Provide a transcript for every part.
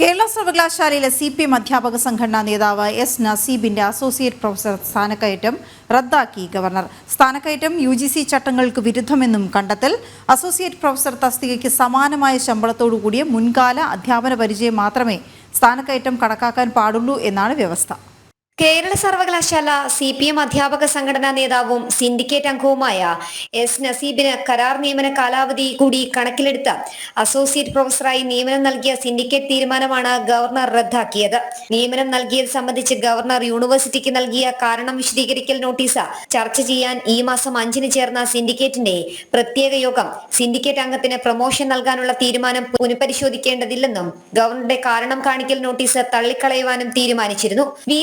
കേരള സർവകലാശാലയിലെ C P M അധ്യാപക സംഘടനാ നേതാവ് എസ് നസീബിന്റെ അസോസിയേറ്റ് പ്രൊഫസർ സ്ഥാനക്കയറ്റം റദ്ദാക്കി ഗവർണർ. സ്ഥാനക്കയറ്റം യു ജി സി ചട്ടങ്ങൾക്ക് വിരുദ്ധമെന്നും കണ്ടെത്തൽ. അസോസിയേറ്റ് പ്രൊഫസർ തസ്തികയ്ക്ക് സമാനമായ ശമ്പളത്തോടു കൂടിയ മുൻകാല അധ്യാപന പരിചയം മാത്രമേ സ്ഥാനക്കയറ്റം കണക്കാക്കാൻ പാടുള്ളൂ എന്നാണ് വ്യവസ്ഥ. കേരള സർവകലാശാല സി പി എം അധ്യാപക സംഘടനാ നേതാവും സിൻഡിക്കേറ്റ് അംഗവുമായ എസ് നസീബിന് കരാർ നിയമന കാലാവധി കൂടി കണക്കിലെടുത്ത് അസോസിയേറ്റ് പ്രൊഫസറായി നിയമനം നൽകിയ സിൻഡിക്കേറ്റ് തീരുമാനമാണ് ഗവർണർ റദ്ദാക്കിയത്. നിയമനം നൽകിയത് സംബന്ധിച്ച് ഗവർണർ യൂണിവേഴ്സിറ്റിക്ക് നൽകിയ കാരണം വിശദീകരിക്കൽ നോട്ടീസ് ചർച്ച ചെയ്യാൻ ഈ മാസം അഞ്ചിന് ചേർന്ന സിൻഡിക്കേറ്റിന്റെ പ്രത്യേക യോഗം സിൻഡിക്കേറ്റ് അംഗത്തിന് പ്രൊമോഷൻ നൽകാനുള്ള തീരുമാനം പുനഃപരിശോധിക്കേണ്ടതില്ലെന്നും ഗവർണറുടെ കാരണം കാണിക്കൽ നോട്ടീസ് തള്ളിക്കളയുവാനും തീരുമാനിച്ചിരുന്നു. വി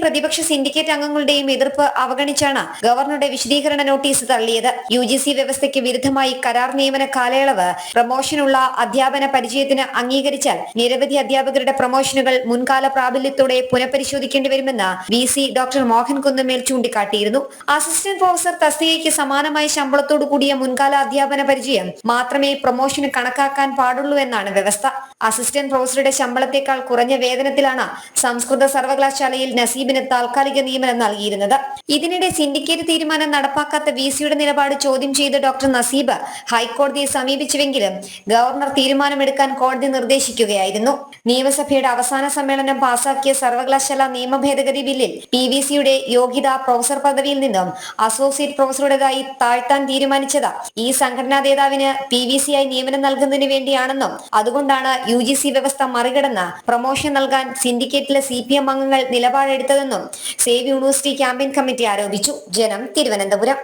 പ്രതിപക്ഷ സിൻഡിക്കേറ്റ് അംഗങ്ങളുടെയും എതിർപ്പ് അവഗണിച്ചാണ് ഗവർണറുടെ വിശദീകരണ നോട്ടീസ് തള്ളിയത്. യു ജി സി വ്യവസ്ഥയ്ക്ക് വിരുദ്ധമായി കരാർ നിയമന കാലയളവ് പ്രമോഷനുള്ള അധ്യാപന പരിചയത്തിന് അംഗീകരിച്ചാൽ നിരവധി അധ്യാപകരുടെ പ്രൊമോഷനുകൾ മുൻകാല പ്രാബല്യത്തോടെ പുനഃപരിശോധിക്കേണ്ടി വരുമെന്ന് V C doctor Mohan Kunnummal ചൂണ്ടിക്കാട്ടിയിരുന്നു. Assistant professor തസ്തികയ്ക്ക് സമാനമായ ശമ്പളത്തോടു കൂടിയ മുൻകാല അധ്യാപന പരിചയം മാത്രമേ പ്രൊമോഷന് കണക്കാക്കാൻ പാടുള്ളൂ എന്നാണ് വ്യവസ്ഥ. അസിസ്റ്റന്റ് പ്രൊഫസറുടെ ശമ്പളത്തേക്കാൾ കുറഞ്ഞ വേതനത്തിലാണ് സംസ്കൃത സർവകലാശാലയിൽ നസീബിന് താൽക്കാലിക നിയമനം നൽകിയിരുന്നത്. ഇതിനിടെ സിൻഡിക്കേറ്റ് തീരുമാനം നടപ്പാക്കാത്ത വി സിയുടെ നിലപാട് ചോദ്യം ചെയ്ത് ഡോക്ടർ നസീബ് ഹൈക്കോടതിയെ സമീപിച്ചുവെങ്കിലും ഗവർണർ തീരുമാനമെടുക്കാൻ കോടതി നിർദ്ദേശിക്കുകയായിരുന്നു. നിയമസഭയുടെ അവസാന സമ്മേളനം പാസാക്കിയ സർവകലാശാല നിയമ ഭേദഗതി ബില്ലിൽ പി വി സിയുടെ യോഗ്യത പ്രൊഫസർ പദവിയിൽ നിന്നും അസോസിയേറ്റ് പ്രൊഫസറുടേതായി താഴ്ത്താൻ തീരുമാനിച്ചത്. ഈ സംഘടനാ നേതാവിന് പി വി സി ആയി നിയമനം നൽകുന്നതിന് വേണ്ടിയാണെന്നും അതുകൊണ്ടാണ് യു ജി സി വ്യവസ്ഥ മറികടന്ന് പ്രൊമോഷൻ നൽകാൻ സിൻഡിക്കേറ്റിലെ സി പി എം അംഗങ്ങൾ നിലപാടെടുത്തതെന്നും സേവ് യൂണിവേഴ്സിറ്റി ക്യാമ്പയിൻ കമ്മിറ്റി ആരോപിച്ചു. ജനം തിരുവനന്തപുരം.